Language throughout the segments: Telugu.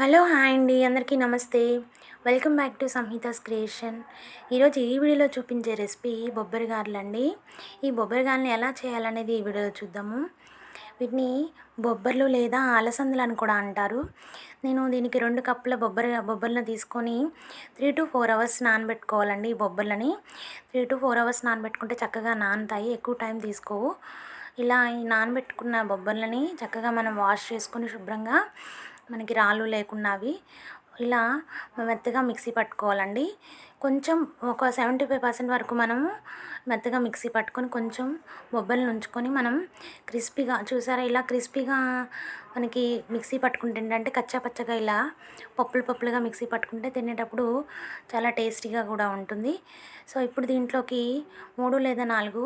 హలో హాయ్ అండి అందరికీ నమస్తే. Welcome back to Samhitas creation. ఈరోజు ఈ వీడియోలో చూపించే రెసిపీ బొబ్బరి గారెలు అండి ఈ బొబ్బరి గారెని ఎలా చేయాలనేది ఈ వీడియోలో చూద్దాము. వీటిని బొబ్బర్లు లేదా అలసందలు అని కూడా అంటారు. నేను దీనికి రెండు కప్పుల బొబ్బరి బొబ్బర్లను తీసుకొని త్రీ టు ఫోర్ అవర్స్ నానబెట్టుకోవాలండి ఈ బొబ్బర్లని. త్రీ టు ఫోర్ అవర్స్ నానబెట్టుకుంటే చక్కగా నానుతాయి ఎక్కువ టైం తీసుకోవు. ఇలా ఈ నానబెట్టుకున్న బొబ్బర్లని చక్కగా మనం వాష్ చేసుకొని శుభ్రంగా మనకి రాళ్ళు లేకుండా అవి ఇలా మెత్తగా మిక్సీ పట్టుకోవాలండి. కొంచెం ఒక సెవెంటీ ఫైవ్ పర్సెంట్ వరకు మనము మెత్తగా మిక్సీ పట్టుకొని కొంచెం బొబ్బలు ఉంచుకొని మనం క్రిస్పీగా చూసారా ఇలా క్రిస్పీగా మనకి మిక్సీ పట్టుకుంటే ఏంటంటే కచ్చా పచ్చగా ఇలా పప్పులు పప్పులుగా మిక్సీ పట్టుకుంటే తినేటప్పుడు చాలా టేస్టీగా కూడా ఉంటుంది. సో ఇప్పుడు దీంట్లోకి మూడు లేదా నాలుగు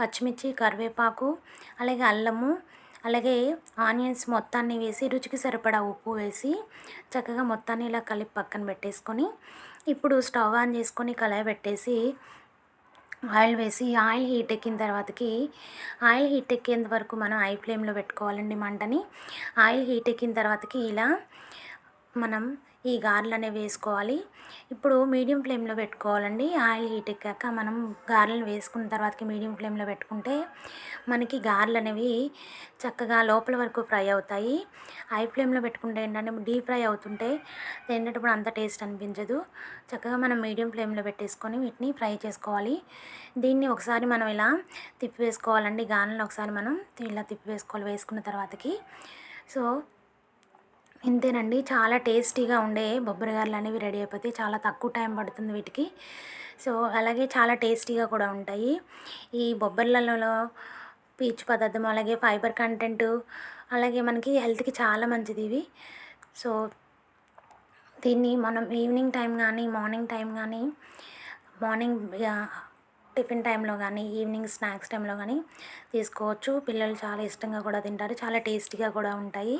పచ్చిమిర్చి కరివేపాకు అలాగే అల్లము అలాగే ఆనియన్స్ మొత్తాన్ని వేసి రుచికి సరిపడా ఉప్పు వేసి చక్కగా మొత్తాన్ని ఇలా కలిపి పక్కన పెట్టేసుకొని ఇప్పుడు స్టవ్ ఆన్ చేసుకొని కళాయి పెట్టేసి ఆయిల్ వేసి ఆయిల్ హీట్ ఎక్కిన తర్వాతకి ఆయిల్ హీట్ ఎక్కేంత వరకు మనం ఐ ఫ్లేమ్లో పెట్టుకోవాలండి మంటని. ఆయిల్ హీట్ ఎక్కిన తర్వాతకి ఇలా మనం ఈ గారెలు అనేవి వేసుకోవాలి. ఇప్పుడు మీడియం ఫ్లేమ్లో పెట్టుకోవాలండి. ఆయిల్ హీట్ ఎక్కాక మనం గారెలను వేసుకున్న తర్వాతకి మీడియం ఫ్లేమ్లో పెట్టుకుంటే మనకి గారెలు అనేవి చక్కగా లోపల వరకు ఫ్రై అవుతాయి. హై ఫ్లేమ్లో పెట్టుకుంటే ఏంటంటే డీప్ ఫ్రై అవుతుంటే తినేటప్పుడు అంత టేస్ట్ అనిపించదు. చక్కగా మనం మీడియం ఫ్లేమ్లో పెట్టేసుకొని వీటిని ఫ్రై చేసుకోవాలి. దీన్ని ఒకసారి మనం ఇలా తిప్పి వేసుకోవాలండి. గారెలను ఒకసారి మనం ఇలా తిప్పి వేసుకోవాలి వేసుకున్న తర్వాతకి. సో ఇంతేనండి. చాలా టేస్టీగా ఉండే బొబ్బరిగారలు అనేవి రెడీ అయిపోతాయి చాలా తక్కువ టైం పడుతుంది వీటికి. సో అలాగే చాలా టేస్టీగా కూడా ఉంటాయి. ఈ బొబ్బర్లలో పీచు పదార్థం అలాగే ఫైబర్ కంటెంట్ అలాగే మనకి హెల్త్కి చాలా మంచిది ఇవి. సో దీన్ని మనం ఈవినింగ్ టైం కానీ మార్నింగ్ టైం కానీ మార్నింగ్ టిఫిన్ టైంలో కానీ ఈవినింగ్ స్నాక్స్ టైంలో కానీ తీసుకోవచ్చు. పిల్లలు చాలా ఇష్టంగా కూడా తింటారు. చాలా టేస్టీగా కూడా ఉంటాయి.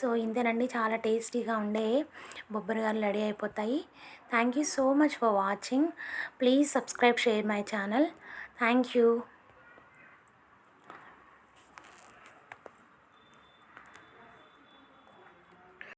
సో ఇంతేనండి చాలా టేస్టీగా ఉండే బొబ్బరిగారు రెడీ అయిపోతాయి. Thank you so much for watching please subscribe share my channel thank you